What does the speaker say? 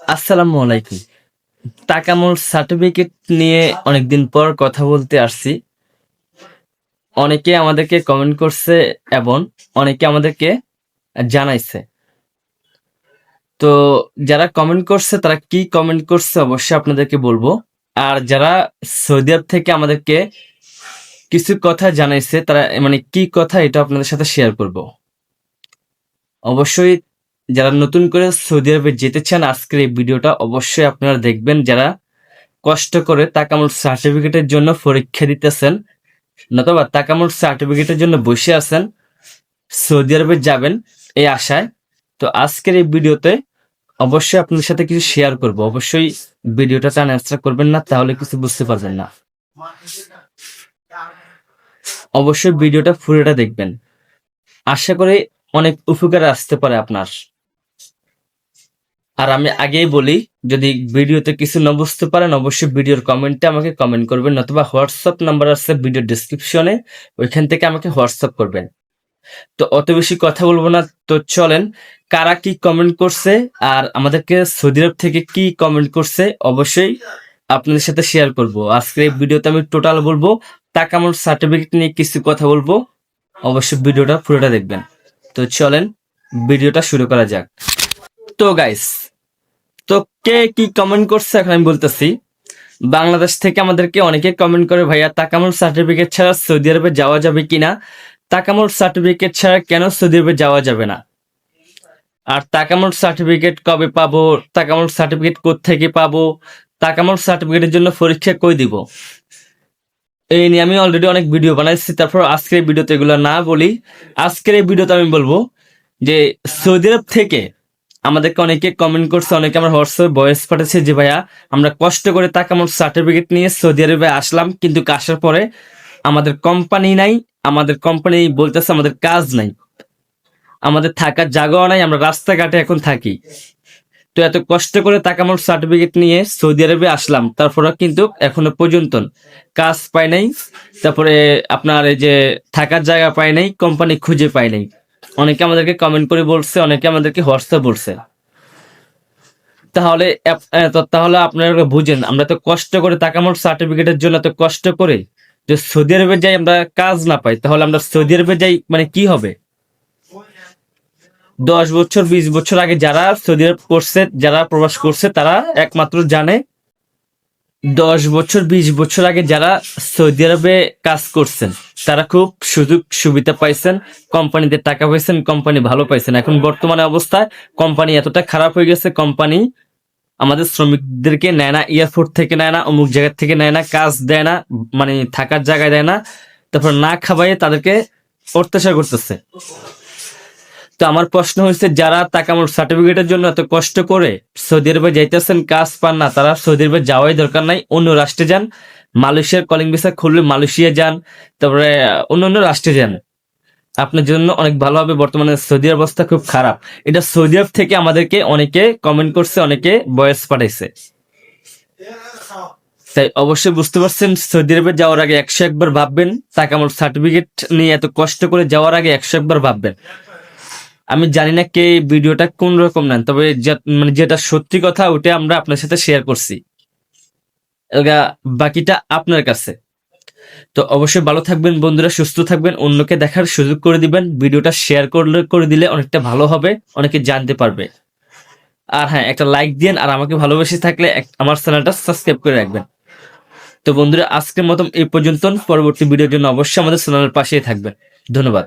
আসসালামু আলাইকুম। টাকামূল সার্টিফিকেট নিয়ে অনেকদিন পর কথা বলতে আসছি। অনেকে আমাদেরকে কমেন্ট করছে এবং অনেকে আমাদেরকে জানাইছে। তো যারা কমেন্ট করছে, তারা কি কমেন্ট করছে অবশ্যই আপনাদেরকে বলব। আর যারা সৌদি আরব থেকে আমাদেরকে কিছু কথা জানাইছে, তারা মানে কি কথা, এটা আপনাদের সাথে শেয়ার করব। অবশ্যই যারা নতুন করে সৌদি আরবে যেতে চান, আজকের এই ভিডিওটা অবশ্যই আপনারা দেখবেন। যারা কষ্ট করে তাকামুল সার্টিফিকেটের জন্য পরীক্ষা দিতেছেন, নতুবা তাকামুল সার্টিফিকেটের জন্য বসে আছেন, সৌদি আরবে যাবেন এই আশায়। তো আজকের এই ভিডিওতে অবশ্যই আপনাদের সাথে কিছু শেয়ার করব। অবশ্যই ভিডিওটা টান অ্যান্সার করবেন না, তাহলে কিছু বুঝতে পারবেন না। অবশ্যই ভিডিওটা পুরোটা দেখবেন। আশা করি অনেক উপকার আসতে পারে আপনার। আর আমি আগেই বলি, যদি ভিডিওতে কিছু না বুঝতে পারেন, অবশ্যই ভিডিওর কমেন্টে আমাকে কমেন্ট করবেন অথবা হোয়াটসঅ্যাপ নাম্বার আছে ভিডিও ডিসক্রিপশনে, ওইখান থেকে আমাকে হোয়াটসঅ্যাপ করবেন। তো অত বেশি কথা বলব না, তো চলেন, কারা কি কমেন্ট করছে, আর আমাদেরকে সৌদি আরব থেকে কি কমেন্ট করছে, অবশ্যই আপনাদের সাথে শেয়ার করব। আজকের এই ভিডিওতে আমি টোটাল বলব টাকা টাকামোর সার্টিফিকেট নিয়ে কিছু কথা বলব, অবশ্যই ভিডিওটা পুরোটা দেখবেন। তো চলেন, ভিডিওটা শুরু করা যাক। তো গাইস তো কে কি কমেন্ট করছে এখন আমি বলতেছি। বাংলাদেশ থেকে আমাদেরকে অনেকে কমেন্ট করে, ভাইয়া, তাকামুল সার্টিফিকেট ছাড়া সৌদি আরবে যাওয়া যাবে কিনা? তাকামুল সার্টিফিকেট ছাড়া কেন সৌদি আরবে যাওয়া যাবে না? আর তাকামুল সার্টিফিকেট কবে পাবো? তাকামুল সার্টিফিকেট থেকে পাবো? তাকামুল সার্টিফিকেটের জন্য পরীক্ষা কই দিব? এই নিয়ে আমি অলরেডি অনেক ভিডিও বানাইছি। তারপর আজকের ভিডিওতে এগুলো না বলি। আজকের এই ভিডিওতে আমি বলব যে সৌদি আরব থেকে আমাদেরকে অনেকে কমেন্ট করছে, অনেকে আমার হোয়াটসঅ্যাপে ভয়েস পাঠাচ্ছে যে, ভাইয়া, আমরা কষ্ট করে তাকামুল সার্টিফিকেট নিয়ে সৌদি আরবে আসলাম, কিন্তু আসার পরে আমাদের কোম্পানি নাই, আমাদের কোম্পানি বলতেছে আমাদের কাজ নাই। আমাদের থাকার জায়গাও নাই, আমরা রাস্তাঘাটে এখন থাকি। তো এত কষ্ট করে তাকামুল সার্টিফিকেট নিয়ে সৌদি আরবে আসলাম তারপরে কিন্তু এখনও পর্যন্ত কাজ পাই নাই। তারপরে আপনার এই যে থাকার জায়গা পাই নাই কোম্পানি খুঁজে পাই নাই। অনেকে আমাদেরকে কমেন্ট করে বলছে, অনেকে আমাদেরকে হোয়াটসঅ্যাপ বলছে। তাহলে তাহলে আপনারা বুঝেন, আমরা তো কষ্ট করে তাকামোর সার্টিফিকেটের জন্য তো কষ্ট করে যে সৌদি আরবে যাই আমরা কাজ না পাই, তাহলে আমরা সৌদি আরবে যাই মানে কি হবে? দশ বছর, বিশ বছর আগে যারা সৌদি আরব করছে, যারা প্রবাস করছে, তারা একমাত্র জানে দশ বছর, বিশ বছর আগে যারা সৌদি আরবে কাজ করছেন, তারা খুব সুযোগ সুবিধা পাইছেন, কোম্পানিতে টাকা পাইছেন, কোম্পানি ভালো পাইছেন। এখন বর্তমানে অবস্থায় কোম্পানি এতটা খারাপ হয়ে গেছে, কোম্পানি আমাদের শ্রমিকদেরকে নেয় না, এয়ারপোর্ট থেকে নেয় না, অমুক জায়গা থেকে নেয় না, কাজ দেয় না মানে থাকার জায়গায় দেয় না, তারপর না খাওয়াইয়ে তাদেরকে অত্যাচার করতেছে। তো আমার প্রশ্ন হচ্ছে যারা তাকামুল সার্টিফিকেটের জন্য এত কষ্ট করে সৌদি আরবে যাইতেছেন, কাজ পান না, তারা সৌদি আরবে যাওয়াই দরকার নাই, অন্য রাষ্ট্রে যান, মালয়েশিয়ার কলিং ভিসা খুললে মালয়েশিয়া যান, তারপরে অন্য অন্য রাষ্ট্রে যান। আপনার জন্য অনেক ভালো হবে, বর্তমানে সৌদি অবস্থা খুব খারাপ। এটা সৌদি আরব থেকে আমাদেরকে অনেকে কমেন্ট করছে, অনেকে বয়স পাঠাইছে। তাই অবশ্যই বুঝতে পারছেন, সৌদি আরবে যাওয়ার আগে একশো একবার ভাববেন তাকামুল সার্টিফিকেট নিয়ে এত কষ্ট করে যাওয়ার আগে একশো একবার ভাববেন। আমি জানি না কে ভিডিওটা কোন রকম নেন, তবে মানে যেটা সত্যি কথা ওটা আমরা আপনার সাথে শেয়ার করছি। বাকিটা আপনার কাছে। তো অবশ্যই ভালো থাকবেন বন্ধুরা, সুস্থ থাকবেন, অন্যকে দেখার সুযোগ করে দিবেন, ভিডিওটা শেয়ার করলে, করে দিলে অনেকটা ভালো হবে, অনেকে জানতে পারবে। আর হ্যাঁ একটা লাইক দিন আর আমাকে ভালোবেসে থাকলে আমার চ্যানেলটা সাবস্ক্রাইব করে রাখবেন। তো বন্ধুরা, আজকের মতন এই পর্যন্ত পরবর্তী ভিডিওর জন্য অবশ্যই আমাদের চ্যানেলের পাশেই থাকবেন। ধন্যবাদ।